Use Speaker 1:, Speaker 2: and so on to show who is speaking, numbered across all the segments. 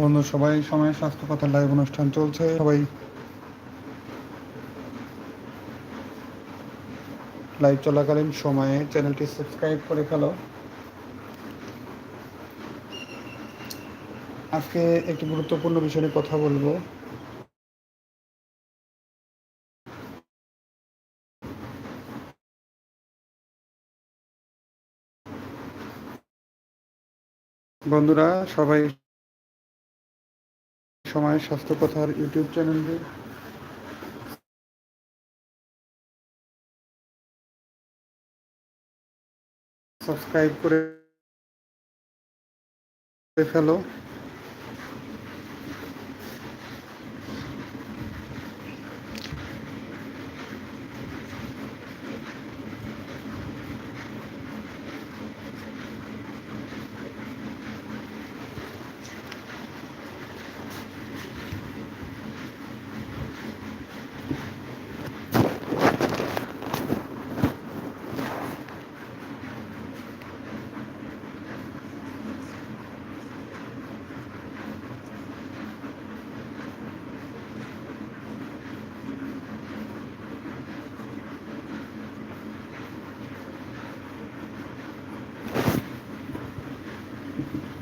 Speaker 1: বন্ধু, সবাই সময় স্বাস্থ্য কথা লাইভ অনুষ্ঠান চলছে। সবাই লাইভ চলাকালীন সময়ে চ্যানেলটি সাবস্ক্রাইব করে ফেলো। আজকে একটি গুরুত্বপূর্ণ বিষয় নিয়ে কথা বলব। বন্ধুরা, সবাই সময় স্বাস্থ্য কথার ইউটিউব চ্যানেলে সাবস্ক্রাইব করে ফেলো। Thank you.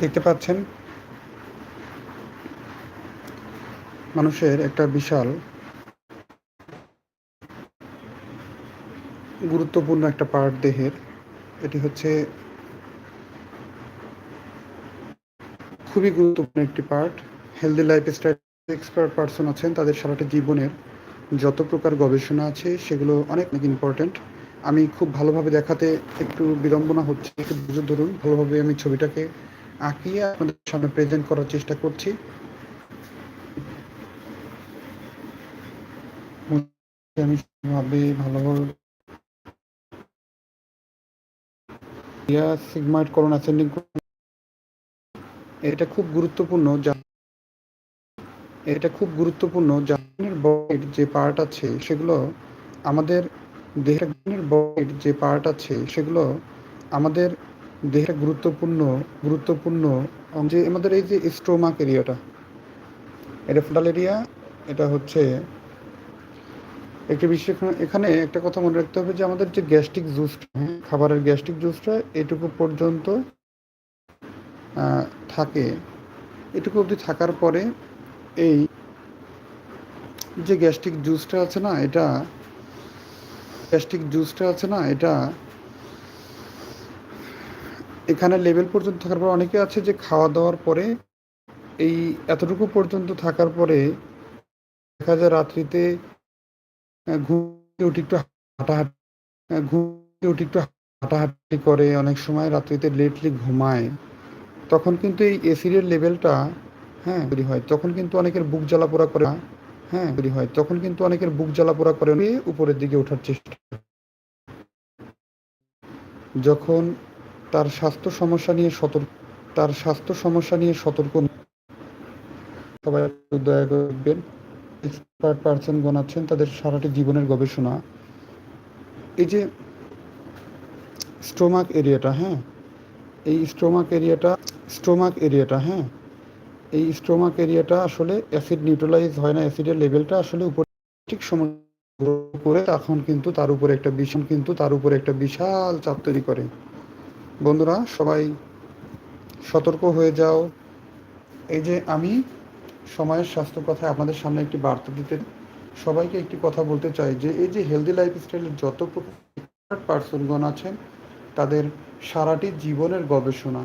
Speaker 1: দেখতে পাচ্ছেন, মানুষের একটা বিশাল গুরুত্বপূর্ণ একটা পার্ট দেহের, এটি হচ্ছে খুবই গুরুত্বপূর্ণ একটি part. Healthy lifestyle expert person আছেন, তাদের সারাটা জীবনের যত প্রকার গবেষণা আছে, সেগুলো অনেক অনেক ইম্পর্ট্যান্ট আমি খুব ভালোভাবে দেখাতে একটু বিড়ম্বনা হচ্ছে, একটু বুঝে ধরুন, ভালোভাবে আমি ছবিটাকে আঁকিয়ে আপনাদের সামনে প্রেজেন্ট করার চেষ্টা করছি। আমি ভাবে ভালোভাবে করোন অ্যাসেন্ডিং এটা খুব গুরুত্বপূর্ণ, যা এটা খুব গুরুত্বপূর্ণ জানের বডির যে পার্ট আছে, সেগুলো আমাদের দেহের বডির যে পার্ট আছে, সেগুলো আমাদের দেহের গুরুত্বপূর্ণ গুরুত্বপূর্ণ যে আমাদের এই যে স্ট্রোমাক এরিয়াটা এটা ফোটাল এরিয়া এটা হচ্ছে একটি বিশেষ এখানে একটা কথা মনে রাখতে হবে যে আমাদের যে গ্যাস্ট্রিক জুসটা খাবারের গ্যাস্ট্রিক জুসটা এটুকু পর্যন্ত থাকে। এটুকু অবধি থাকার পরে এই যে গ্যাস্ট্রিক জুসটা আছে না, এটা গ্যাস্ট্রিক জুসটা আছে না, এটা এখানে লেভেল পর্যন্ত থাকার পর অনেকে আছে যে খাওয়া দাওয়ার পরে এই এতটুকু পর্যন্ত থাকার পরে দেখা যায় রাত্রিতে ঘুমে উঠে একটু হাঁটাহাঁটি ঘুমে উঠে একটু হাঁটাহাঁটি করে, অনেক সময় রাত্রিতে লেটলি ঘুমায়, তখন কিন্তু এই এসিডের লেভেলটা হ্যাঁ তৈরি হয় তখন কিন্তু অনেকের বুক জ্বালা পোড়া করে হ্যাঁ তৈরি হয় তখন কিন্তু অনেকের বুক জ্বালা পোড়া করে, উপরের দিকে ওঠার চেষ্টা। যখন তার স্বাস্থ্য সমস্যা নিয়ে সতর্ক তার স্বাস্থ্য সমস্যা নিয়ে সতর্ক সবাই দয়া করে দেখবেন। এক্সপার্ট পার্সনগণ আছেন তাদের সারাটি জীবনের গবেষণা। এই যে স্টোমাক এরিয়াটা হ্যাঁ? এই স্টোমাক এরিয়াটা স্টোমাক এরিয়াটা হ্যাঁ? এই স্টোমাক এরিয়াটা আসলে অ্যাসিড নিউট্রালাইজ হয় না। অ্যাসিডের লেভেলটা আসলে উপর ঠিক সময় করে তখন কিন্তু তার উপরে একটা বিশাল কিন্তু তার উপরে একটা বিশাল চাপ তৈরি করে। বন্ধুরা, সবাই সতর্ক হয়ে যাও। এই যে আমি সময়ের স্বাস্থ্য কথায় আপনাদের সামনে একটি বার্তা দিতে সবাইকে একটি কথা বলতে চাই যে, এই যে হেলদি লাইফস্টাইলের যত পার্সনগণ আছেন, তাদের সারাটি জীবনের গবেষণা,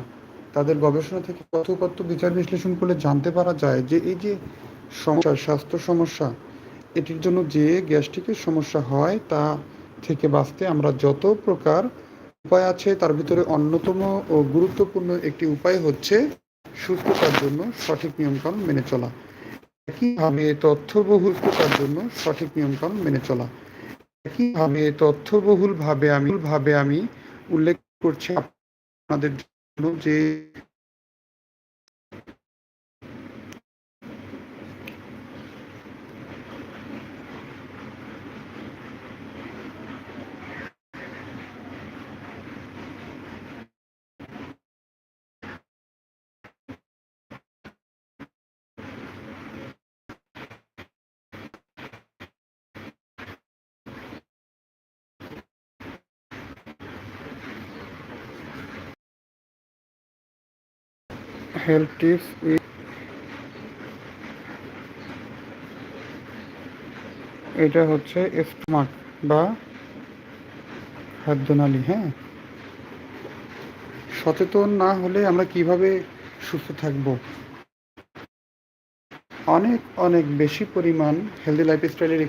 Speaker 1: তাদের গবেষণা থেকে কত বিচার বিশ্লেষণ করলে জানতে পারা যায় যে, এই যে সমস্যা, স্বাস্থ্য সমস্যা, এটির জন্য যে গ্যাস্ট্রিকের সমস্যা হয়, তা থেকে বাঁচতে আমরা যত প্রকার উপায় আছে, তার ভিতরে অন্যতম ও গুরুত্বপূর্ণ একটি উপায় হচ্ছে সুস্থতার জন্য সঠিক নিয়মকানুন মেনে চলা। একইভাবে তথ্যবহুলতার জন্য সঠিক নিয়মকানুন মেনে চলা। একইভাবে তথ্যবহুলভাবে আমি ভাবে আমি উল্লেখ করছি আপনাদের জন্য যে হেলথ টিপস এটা হচ্ছে স্টোমাক বা খাদ্যনালী হ্যাঁ? সচেতন না হলে আমরা কীভাবে সুস্থ থাকব? অনেক অনেক বেশি পরিমাণ হেলদি লাইফস্টাইলের